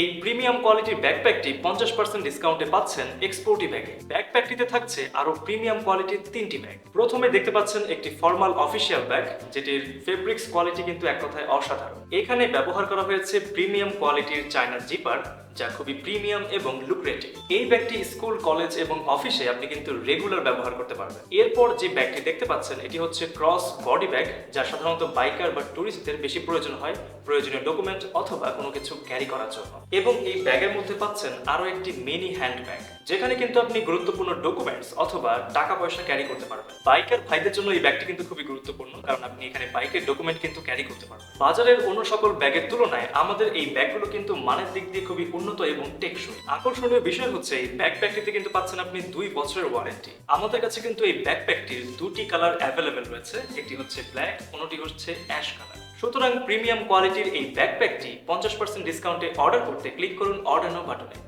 এই প্রিমিয়াম কোয়ালিটির ব্যাকপ্যাকটি পঞ্চাশ পার্সেন্ট ডিসকাউন্টে পাচ্ছেন এক্সপোর্টি ব্যাগে ব্যাকপ্যাকটিতে থাকছে আরও প্রিমিয়াম কোয়ালিটির তিনটি ব্যাগ প্রথমে দেখতে পাচ্ছেন একটি ফর্মাল অফিসিয়াল ব্যাগ যেটির ফেব্রিক্স কোয়ালিটি কিন্তু এক কথায় অসাধারণ। এখানে ব্যবহার করা হয়েছে প্রিমিয়াম কোয়ালিটির চায়নার জিপার যা খুবই প্রিমিয়াম এবং লুক্রেটিভ এই ব্যাগটি স্কুল, কলেজ এবং অফিসে আপনি কিন্তু রেগুলার ব্যবহার করতে পারবেন। এরপর যে ব্যাগটি দেখতে পাচ্ছেন, এটি হচ্ছে ক্রস বডি ব্যাগ যা সাধারণত বাইকার বা ট্যুরিস্টদের বেশি প্রয়োজন হয় প্রয়োজনীয় ডকুমেন্ট অথবা কোনো কিছু ক্যারি করার জন্য। এবং এই ব্যাগের মধ্যে পাচ্ছেন আরও একটি মিনি হ্যান্ড ব্যাগ যেখানে কিন্তু আপনি গুরুত্বপূর্ণ ডকুমেন্টস অথবা টাকা পয়সা ক্যারি করতে পারবেন। বাইকার ভাইদের জন্য এই ব্যাগটি কিন্তু খুবই গুরুত্বপূর্ণ, কারণ আপনি এখানে বাইকের ডকুমেন্ট কিন্তু ক্যারি করতে পারবেন। বাজারের অন্য সকল ব্যাগের তুলনায় আমাদের এই ব্যাগগুলো কিন্তু মানের দিক দিয়ে খুবই উন্নত এবং টেকসই। আকর্ষণীয় বিষয় হচ্ছে এই ব্যাকপ্যাকটিতে কিন্তু পাচ্ছেন আপনি দুই বছরের ওয়ারেন্টি আমাদের কাছে কিন্তু এই ব্যাকপ্যাকটির দুটি কালার অ্যাভেলেবেল রয়েছে, একটি হচ্ছে ব্ল্যাক অন্যটি হচ্ছে অ্যাশ কালার সুতরাং প্রিমিয়াম কোয়ালিটির এই ব্যাকপ্যাকটি পঞ্চাশ পার্সেন্ট ডিসকাউন্টে অর্ডার করতে ক্লিক করুন অর্ডার নো বাটনে